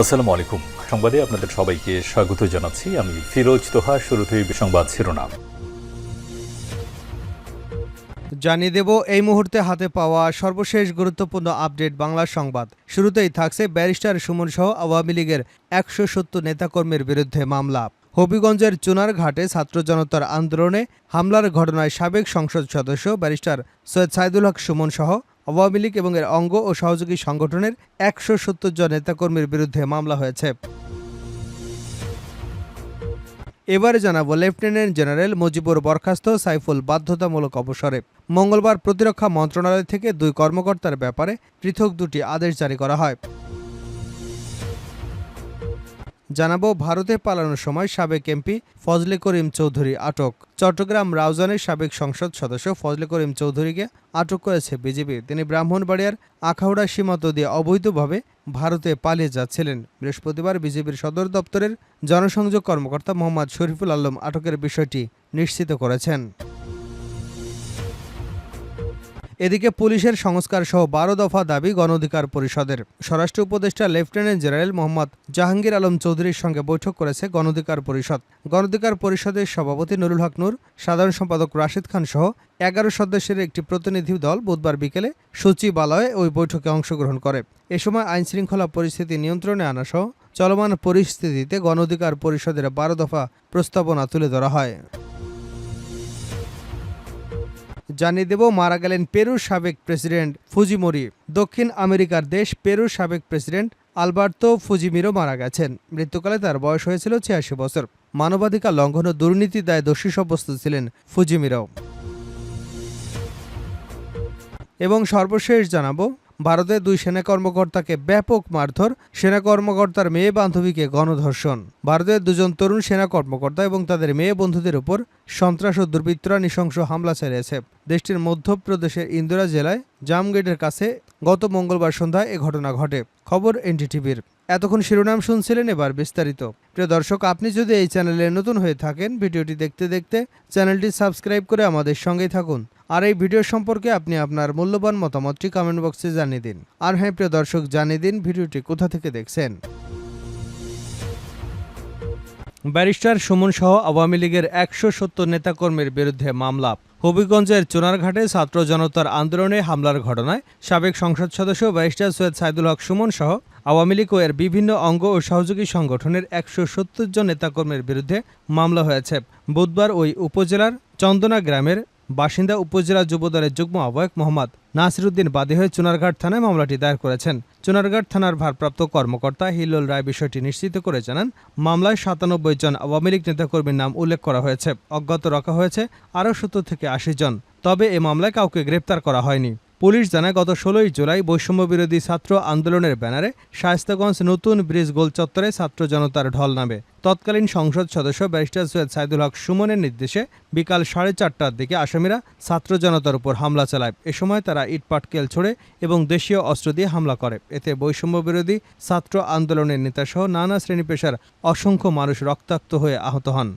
আসসালামু আলাইকুম সংবাদে আপনাদের সবাইকে স্বাগত জানাচ্ছি। আমি ফিরোজ তোহা, শুরুতেই সংবাদ শিরোনাম। জানিয়ে দেব, এই মুহূর্তে হাতে পাওয়া সর্বশেষ গুরুত্বপূর্ণ আপডেট বাংলা সংবাদ। শুরুতেই থাকছে ব্যারিস্টার সুমন সহ আওয়ামী লীগের একশো সত্তর নেতাকর্মীর বিরুদ্ধে মামলা। হবিগঞ্জের চুনারঘাটে ছাত্র জনতার আন্দোলনে হামলার ঘটনায় সাবেক সংসদ সদস্য ব্যারিস্টার সৈয়দ সাইদুল হক সুমন সহ আওয়ামী লীগ এবং এর অঙ্গ ও সহযোগী সংগঠনের একশো সত্তর জন নেতাকর্মীর বিরুদ্ধে মামলা হয়েছে। এবারে জানাব লেফটেন্যান্ট জেনারেল মুজিবুর বরখাস্ত সাইফুল বাধ্যতামূলক অবসরে। মঙ্গলবার প্রতিরক্ষা মন্ত্রণালয় থেকে দুই কর্মকর্তার ব্যাপারে পৃথক দুটি আদেশ জারি করা হয়। জানাব ভারতে পালানোর সময় সাবেক এমপি ফজলে করিম চৌধুরী আটক। চট্টগ্রাম রাউজানের সাবেক সংসদ সদস্য ফজলে করিম চৌধুরীকে আটক করেছে বিজেপি। তিনি ব্রাহ্মণবাড়িয়ার আখাউড়া সীমান্ত দিয়ে অবৈধভাবে ভারতে পালিয়ে যাচ্ছিলেন। বৃহস্পতিবার বিজেপির সদর দপ্তরের জনসংযোগ কর্মকর্তা মোহাম্মদ শরীফুল আলম আটকের বিষয়টি নিশ্চিত করেছেন। এদিকে পুলিশের সংস্কার সহ বারো দফা দাবি গণ অধিকার পরিষদের। স্বরাষ্ট্র উপদেষ্টা লেফটেন্যান্ট জেনারেল মোহাম্মদ জাহাঙ্গীর আলম চৌধুরীর সঙ্গে বৈঠক করেছে গণ অধিকার পরিষদ। গণ অধিকার পরিষদের সভাপতি নুরুল হক নূর, সাধারণ সম্পাদক রাশিদ খান সহ এগারো সদস্যের একটি প্রতিনিধি দল বুধবার বিকেলে সচিবালয়ে ওই বৈঠকে অংশগ্রহণ করে। এ সময় আইন শৃঙ্খলা পরিস্থিতি নিয়ন্ত্রণে আনা সহ চলমান পরিস্থিতিতে গণ অধিকার পরিষদের বারো দফা প্রস্তাবনা তুলে ধরা হয়। জানিয়ে দেব, মারা গেলেন পেরুর সাবেক প্রেসিডেন্ট ফুজিমোরি। দক্ষিণ আমেরিকার দেশ পেরুর সাবেক প্রেসিডেন্ট আলবার্তো ফুজিমিরো মারা গেছেন। মৃত্যুকালে তার বয়স হয়েছিল ছিয়াশি বছর। মানবাধিকার লঙ্ঘন ও দুর্নীতি দায়ে দোষী সাব্যস্ত ছিলেন ফুজিমিরো এবং সর্বশেষ জানাব, ভারতের দুই সেনা কর্মকর্তাকে ব্যাপক মারধর, সেনা কর্মকর্তার মেয়ে বান্ধবীকে গণধর্ষণ। ভারতের দুজন তরুণ সেনা কর্মকর্তা এবং তাদের মেয়ে বন্ধুদের উপর সন্ত্রাস ও দুর্বৃত্তরা নৃশংস হামলা চালিয়েছে। দেশটির মধ্যপ্রদেশের ইন্দোরা জেলায় জামগেটের কাছে গত মঙ্গলবার সন্ধ্যায় এ ঘটনা ঘটে। খবর এনডিটিভির এতক্ষণ শিরোনাম শুনছিলেন এবার বিস্তারিত। প্রিয় দর্শক, আপনি যদি এই চ্যানেলে নতুন হয়ে থাকেন, ভিডিওটি দেখতে দেখতে চ্যানেলটি সাবস্ক্রাইব করে আমাদের সঙ্গেই থাকুন। আর এই ভিডিও সম্পর্কে আপনি আপনার মূল্যবান মতামতটি কমেন্ট বক্সে জানিয়ে দিন। আর হ্যাঁ প্রিয় দর্শক, জানিয়ে দিন ভিডিওটি কোথা থেকে দেখছেন। ব্যারিস্টার সুমন সহ আওয়ামী লীগের একশো সত্তর নেতাকর্মীর বিরুদ্ধে মামলা। হবিগঞ্জের চোনারঘাটে ছাত্র জনতার আন্দোলনে হামলার ঘটনায় সাবেক সংসদ সদস্য ব্যারিস্টার সৈয়দ সাইদুল হক সুমন সহ আওয়ামী লীগ ও এর বিভিন্ন অঙ্গ ও সহযোগী সংগঠনের একশো সত্তর জন নেতাকর্মীর বিরুদ্ধে মামলা হয়েছে। বুধবার ওই উপজেলার চন্দনা গ্রামের বাসিন্দা উপজেলা যুবদলের যুগ্ম আহ্বায়ক মোহাম্মদ নাসিরুদ্দিন বাদী হয়ে চুনারঘাট থানায় মামলাটি দায়ের করেছেন। চুনারঘাট থানার ভারপ্রাপ্ত কর্মকর্তা হিল্লোল রায় বিষয়টি নিশ্চিত করে জানান, মামলায় সাতানব্বই জন আওয়ামী লীগ নেতাকর্মীর নাম উল্লেখ করা হয়েছে। অজ্ঞাত রাখা হয়েছে আরও সত্তর থেকে আশি জন। তবে এ মামলায় কাউকে গ্রেপ্তার করা হয়নি। পুলিশ জানায়, গত ষোলোই জুলাই বৈষম্য বিরোধী ছাত্র আন্দোলনের ব্যানারে শায়স্তাগঞ্জ নতুন ব্রিজ গোল চত্বরে ছাত্র জনতার ঢল নামে। তৎকালীন সংসদ সদস্য ব্যারিস্টার সৈয়দ সাইদুল হক সুমনের নির্দেশে বিকাল সাড়ে চারটার দিকে আসামিরা ছাত্র জনতার উপর হামলা চালায়। এ সময় তারা ইটপাটকেল ছোড়ে এবং দেশীয় অস্ত্র দিয়ে হামলা করে। এতে বৈষম্য বিরোধী ছাত্র আন্দোলনের নেতাসহ নানা শ্রেণি পেশার অসংখ্য মানুষ রক্তাক্ত হয়ে আহত হন।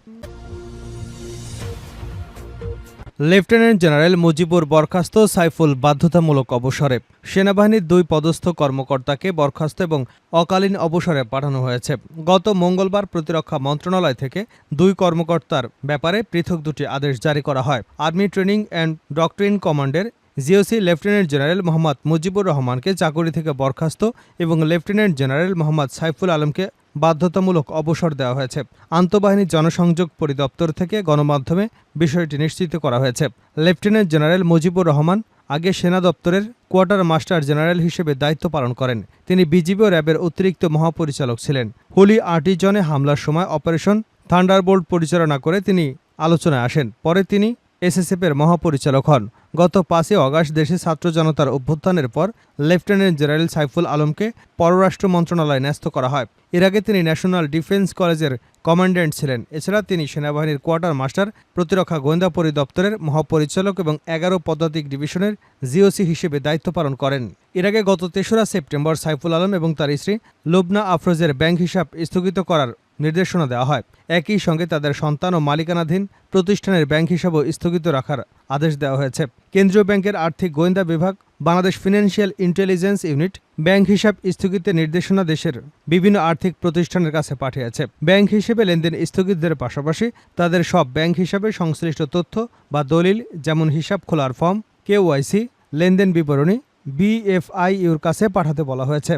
লেফটেন্যান্ট জেনারেল মুজিবুর বরখাস্ত সাইফুল বাধ্যতামূলক অবসরে। সেনাবাহিনীর দুই পদস্থ কর্মকর্তাকে বরখাস্ত এবং অকালীন অবসরে পাঠানো হয়েছে। গত মঙ্গলবার প্রতিরক্ষা মন্ত্রণালয় থেকে দুই কর্মকর্তার ব্যাপারে পৃথক দুটি আদেশ জারি করা হয়। আর্মি ট্রেনিং অ্যান্ড ডক্ট্রিন কমান্ডের GOC lieutenant general Mohammad Mujibur রহমানকে চাকরি থেকে বরখাস্ত এবং লেফটেন্যান্ট জেনারেল মোহাম্মদ সাইফুল আলমকে বাধ্যতামূলক অবসর দেওয়া হয়েছে। আন্তঃবাহিনী জনসংযোগ পরিদপ্তর থেকে গণমাধ্যমে বিষয়টি নিশ্চিত করা হয়েছে। লেফটেন্যান্ট জেনারেল মুজিবুর রহমান আগে সেনা দপ্তরের কোয়ার্টার মাস্টার জেনারেল হিসেবে দায়িত্ব পালন করেন। তিনি বিজিবি ও র্যাবের অতিরিক্ত মহাপরিচালক ছিলেন। হুলি আর্টিজনে হামলার সময় অপারেশন থান্ডারবোল্ট পরিচালনা করে তিনি আলোচনায় আসেন। পরে তিনি এসএসএফের মহাপরিচালক হন। গত পাঁচই অগাস্ট দেশে ছাত্র জনতার অভ্যুত্থানের পর লেফটেন্যান্ট জেনারেল সাইফুল আলমকে পররাষ্ট্র মন্ত্রণালয়ে ন্যস্ত করা হয়। এর আগে তিনি ন্যাশনাল ডিফেন্স কলেজের কমান্ড্যান্ট ছিলেন। এছাড়া তিনি সেনাবাহিনীর কোয়ার্টার মাস্টার, প্রতিরক্ষা গোয়েন্দা পরিদপ্তরের মহাপরিচালক এবং এগারো পদাতিক ডিভিশনের জিওসি হিসেবে দায়িত্ব পালন করেন। এর আগে গত তেসরা সেপ্টেম্বর সাইফুল আলম এবং তার স্ত্রী লুবনা আফরোজের ব্যাংক হিসাব স্থগিত করার নির্দেশনা দেওয়া হয়। একই সঙ্গে তাদের সন্তান ও মালিকানাধীন প্রতিষ্ঠানের ব্যাংক হিসাবও স্থগিত রাখার আদেশ দেওয়া হয়েছে। কেন্দ্রীয় ব্যাংকের আর্থিক গোয়েন্দা বিভাগ, Bangladesh financial intelligence unit, bank হিসাব স্থগিতের নির্দেশনা দেশের বিভিন্ন আর্থিক প্রতিষ্ঠানের কাছে পাঠিয়েছে। ব্যাংক হিসেবে লেনদেন স্থগিতদের পাশাপাশি তাদের সব ব্যাংক হিসাবে সংশ্লিষ্ট তথ্য বা দলিল, যেমন হিসাব খোলার ফর্ম, কেওয়াইসি, লেনদেন বিবরণী, বিএফআইইউর কাছে পাঠাতে বলা হয়েছে।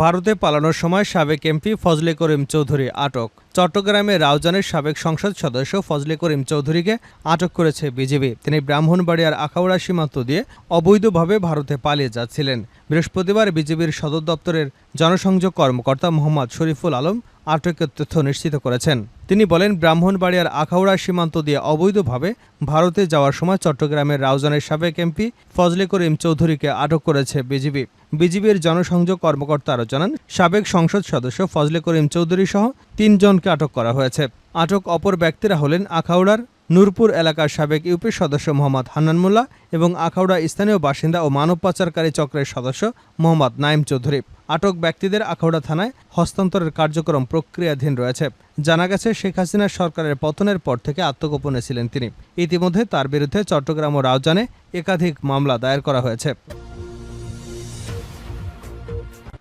ভারতে পালানোর সময় সাবেক এমপি ফজলে করিম চৌধুরী আটক। চট্টগ্রামে রাউজানের সাবেক সংসদ সদস্য ফজলে করিম চৌধুরীকে আটক করেছে বিজেপি তিনি ব্রাহ্মণবাড়িয়ার আখাউড়া সীমান্ত দিয়ে অবৈধভাবে ভারতে পালিয়ে যাচ্ছিলেন। বৃহস্পতিবার বিজেপির সদর দপ্তরের জনসংযোগ কর্মকর্তা মোহাম্মদ শরীফুল আলম আটকের তথ্য নিশ্চিত করেছেন। তিনি বলেন, ব্রাহ্মণবাড়িয়ার আখাউড়া সীমান্ত দিয়ে অবৈধভাবে ভারতে যাওয়ার সময় চট্টগ্রামের রাউজানের সাবেক এমপি ফজলে করিম চৌধুরীকে আটক করেছে বিজিবি। বিজিবির জনসংযোগ কর্মকর্তা আরও জানান, সাবেক সংসদ সদস্য ফজলে করিম চৌধুরী সহ তিনজনকে আটক করা হয়েছে। আটক অপর ব্যক্তিরা হলেন আখাউড়ার নূরপুর এলাকার সাবেক ইউপি সদস্য মোহাম্মদ হান্নান মোল্লা এবং আখাউড়া স্থানীয় বাসিন্দা ও মানব পাচারকারী চক্রের সদস্য মোহাম্মদ নাইম চৌধুরী। আটক ব্যক্তিদের আখাউড়া থানায় হস্তান্তরের কার্যক্রম প্রক্রিয়াধীন রয়েছে। জানা গেছে, শেখ হাসিনা সরকারের পতনের পর থেকে আত্মগোপনে ছিলেন তিনি। ইতিমধ্যে তার বিরুদ্ধে চট্টগ্রাম ও রাউজানে একাধিক মামলা দায়ের করা হয়েছে।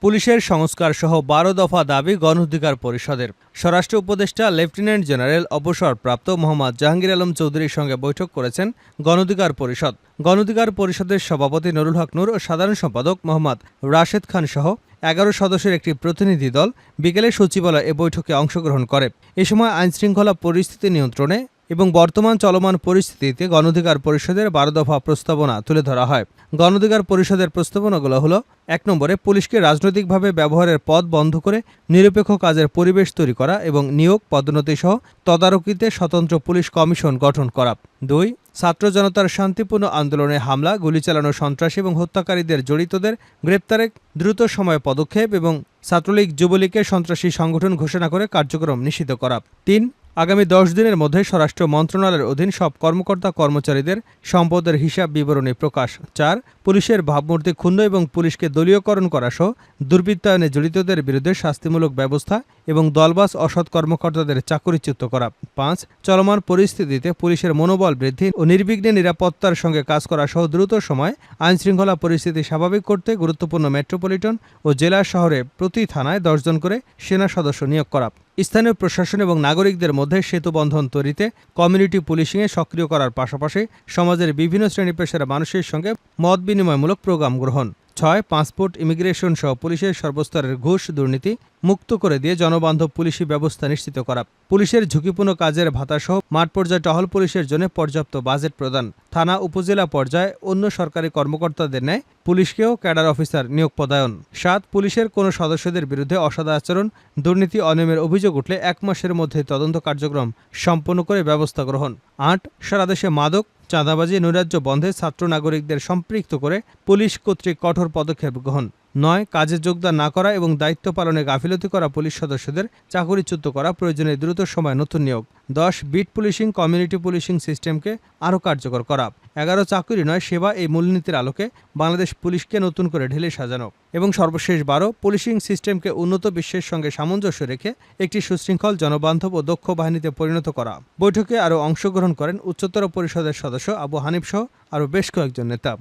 পুলিশের সংস্কার সহ বারো দফা দাবি গণ অধিকার পরিষদের। স্বরাষ্ট্র উপদেষ্টা, লেফটেন্যান্ট জেনারেল, অবসরপ্রাপ্ত মোহাম্মদ জাহাঙ্গীর আলম চৌধুরীর সঙ্গে বৈঠক করেছেন গণঅধিকার পরিষদ। গণঅধিকার পরিষদের সভাপতি নুরুল হক নূর ও সাধারণ সম্পাদক মোহাম্মদ রাশেদ খান সহ এগারো সদস্যের একটি প্রতিনিধি দল বিকেলে সচিবালয়ে এ বৈঠকে অংশগ্রহণ করে। এ সময় আইনশৃঙ্খলা পরিস্থিতি নিয়ন্ত্রণে এবং বর্তমান চলমান পরিস্থিতিতে গণঅধিকার পরিষদের বারো দফা প্রস্তাবনা তুলে ধরা হয়। গণঅধিকার পরিষদের প্রস্তাবনাগুলো হলো, এক নম্বরে পুলিশকে রাজনৈতিকভাবে ব্যবহারের পথ বন্ধ করে নিরপেক্ষ কাজের পরিবেশ তৈরি করা এবং নিয়োগ, পদোন্নতি সহ তদারকিতে স্বতন্ত্র পুলিশ কমিশন গঠন করা। দুই, ছাত্র জনতার শান্তিপূর্ণ আন্দোলনে হামলা, গুলি চালানো সন্ত্রাসী এবং হত্যাকারীদের জড়িতদের গ্রেপ্তারে দ্রুত সময়ে পদক্ষেপ এবং ছাত্রলীগ যুবলীগকে সন্ত্রাসী সংগঠন ঘোষণা করে কার্যক্রম নিষিদ্ধ করা। তিন আগামী দশ দিনের মধ্যে স্বরাষ্ট্র মন্ত্রণালয়ের অধীন সব কর্মকর্তা কর্মচারীদের সম্পদের হিসাব বিবরণী প্রকাশ। চার, পুলিশের ভাবমূর্তি ক্ষুণ্ণ এবং পুলিশকে দলীয়করণ করা সহ দুর্বৃত্তায়নে জড়িতদের বিরুদ্ধে শাস্তিমূলক ব্যবস্থা এবং দলবাস অসৎ কর্মকর্তাদের চাকরিচ্যুত করা। পাঁচ, চলমান পরিস্থিতিতে পুলিশের মনোবল বৃদ্ধি ও নির্বিঘ্নে নিরাপত্তার সঙ্গে কাজ করা সহ দ্রুত সময় আইনশৃঙ্খলা পরিস্থিতি স্বাভাবিক করতে গুরুত্বপূর্ণ মেট্রোপলিটন ও জেলা শহরে প্রতি থানায় দশজন করে সেনা সদস্য নিয়োগ করা। স্থানীয় প্রশাসন এবং নাগরিকদের মধ্যে সেতু বন্ধন তৈরিতে কমিউনিটি পুলিশিংয়ে সক্রিয় করার পাশাপাশি সমাজের বিভিন্ন শ্রেণি পেশার মানুষের সঙ্গে মত বিনিময়মূলক প্রোগ্রাম গ্রহণ। ছয়, পাসপোর্ট, ইমিগ্রেশন সহ পুলিশের সর্বস্তরের ঘুষ, দুর্নীতি মুক্ত করে দিয়ে জনবান্ধব পুলিশি ব্যবস্থা নিশ্চিত করা। পুলিশের ঝুঁকিপূর্ণ কাজের ভাতাসহ মাঠ পর্যায়ে টহল পুলিশের জন্য পর্যাপ্ত বাজেট প্রদান। থানা, উপজেলা পর্যায়ে অন্য সরকারি কর্মকর্তাদের ন্যায় পুলিশকেও ক্যাডার অফিসার নিয়োগ পদায়ন। সাত, পুলিশের কোনো সদস্যদের বিরুদ্ধে অসদাচরণ দুর্নীতি, অনিয়মের অভিযোগ উঠলে এক মাসের মধ্যে তদন্ত কার্যক্রম সম্পন্ন করে ব্যবস্থা গ্রহণ। আট, সারা দেশে মাদক চাঁদাবাজি নৈরাজ্য বন্ধে ছাত্র নাগরিকদের সম্পৃক্ত করে পুলিশ কর্তৃক কঠোর পদক্ষেপ গ্রহণ। নয়, কাজে যোগদান না করা এবং দায়িত্ব পালনে গাফিলতি করা পুলিশ সদস্যদের চাকরিচ্যুত করা প্রয়োজনে দ্রুত সময় নতুন নিয়োগ। দশ, বিট পুলিশিং, কমিউনিটি পুলিশিং সিস্টেমকে আরও কার্যকর করা। এগারো, চাকরি নয়, সেবা এই মূলনীতির আলোকে বাংলাদেশ পুলিশকে নতুন করে ঢেলে সাজানো। এবং সর্বশেষ বারো, পুলিশিং সিস্টেমকে উন্নত বিশ্বের সঙ্গে সামঞ্জস্য রেখে একটি সুশৃঙ্খল জনবান্ধব ও দক্ষ বাহিনীতে পরিণত করা। বৈঠকে আরও অংশগ্রহণ করেন উচ্চতর পরিষদের সদস্য আবু হানিফ সহ আরও বেশ কয়েকজন নেতা।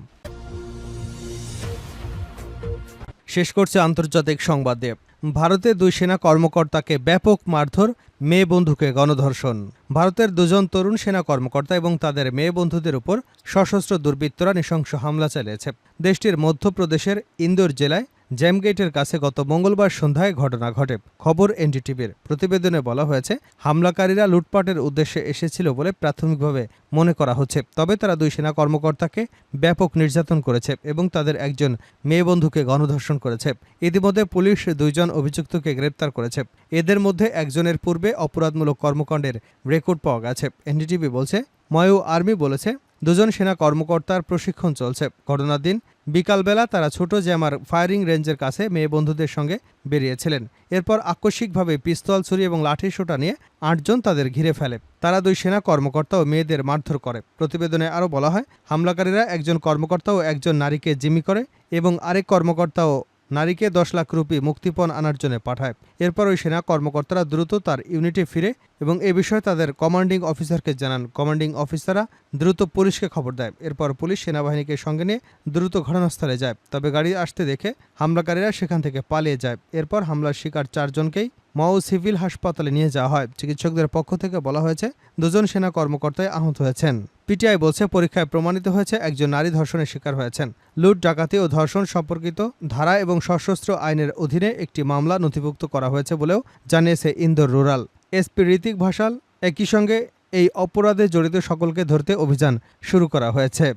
শেষ করছে আন্তর্জাতিক সংবাদে ভারতে দুই সেনা কর্মকর্তাকে ব্যাপক মারধর, মেয়ে বন্ধুকে গণধর্ষণ। ভারতের দুজন তরুণ সেনা কর্মকর্তা এবং তাদের মেয়ে বন্ধুদের উপর সশস্ত্র দুর্বৃত্তরা নৃশংস হামলা চালিয়েছে। দেশটির মধ্যপ্রদেশের ইন্দোর জেলায় জ্যামগেটের কাছে গত মঙ্গলবার সন্ধ্যায় ঘটনা ঘটে। খবর এনডিটিভির। প্রতিবেদনে বলা হয়েছে, হামলাকারীরা লুটপাটের উদ্দেশ্যে এসেছিল বলে প্রাথমিকভাবে মনে করা হচ্ছে। তবে তারা দুই সেনা কর্মকর্তাকে ব্যাপক নির্যাতন করেছে এবং তাদের একজন মেয়ে বন্ধুকে গণধর্ষণ করেছে। ইতিমধ্যে পুলিশ দুইজন অভিযুক্তকে গ্রেপ্তার করেছে। এদের মধ্যে একজনের পূর্বে অপরাধমূলক কর্মকাণ্ডের রেকর্ড পাওয়া গেছে। এনডিটিভি বলছে ময়ু আর্মি বলেছে দুজন সেনা কর্মকর্তার প্রশিক্ষণ চলছে। ঘটনার দিন বিকালবেলা তারা ছোট জ্যামার ফায়ারিং রেঞ্জের কাছে মেয়ে বন্ধুদের সঙ্গে বেরিয়েছিলেন। এরপর আকস্মিকভাবে পিস্তল, ছুরি এবং লাঠি সোটা নিয়ে আটজন তাদের ঘিরে ফেলে। তারা দুই সেনা কর্মকর্তা ও মেয়েদের মারধর করে। প্রতিবেদনে আরও বলা হয়, হামলাকারীরা একজন কর্মকর্তা ও একজন নারীকে জিম্মি করে এবং আরেক কর্মকর্তা ও নারীকে দশ লাখ রুপি মুক্তিপণ আনার জন্য পাঠায়। এরপর ওই সেনা কর্মকর্তারা দ্রুত তার ইউনিটে ফিরে এবং এ বিষয়ে তাদের কমান্ডিং অফিসারকে জানান। কমান্ডিং অফিসাররা দ্রুত পুলিশকে খবর দেয়। এরপর পুলিশ সেনাবাহিনীকে সঙ্গে নিয়ে দ্রুত ঘটনাস্থলে যায়। তবে গাড়ি আসতে দেখে হামলাকারীরা সেখান থেকে পালিয়ে যায়। এরপর হামলার শিকার চারজনকেই মাও সিভিল হাসপাতালে নিয়ে যাওয়া হয়। চিকিৎসকদের পক্ষ থেকে বলা হয়েছে, দুজন সেনা কর্মকর্তাই আহত হয়েছেন। পিটিআই বলছে, পরীক্ষায় প্রমাণিত হয়েছে, একজন নারী ধর্ষণের শিকার হয়েছেন। লুট, ডাকাতি ও ধর্ষণ সম্পর্কিত ধারা এবং সশস্ত্র আইনের অধীনে একটি মামলা নথিভুক্ত করা হয়েছে বলেও জানিয়েছে ইন্দোর রুরাল। এসপি ঋতিক ভাসাল, একই সঙ্গে এই অপরাধে জড়িত সকলকে ধরতে অভিযান শুরু করা হয়েছে।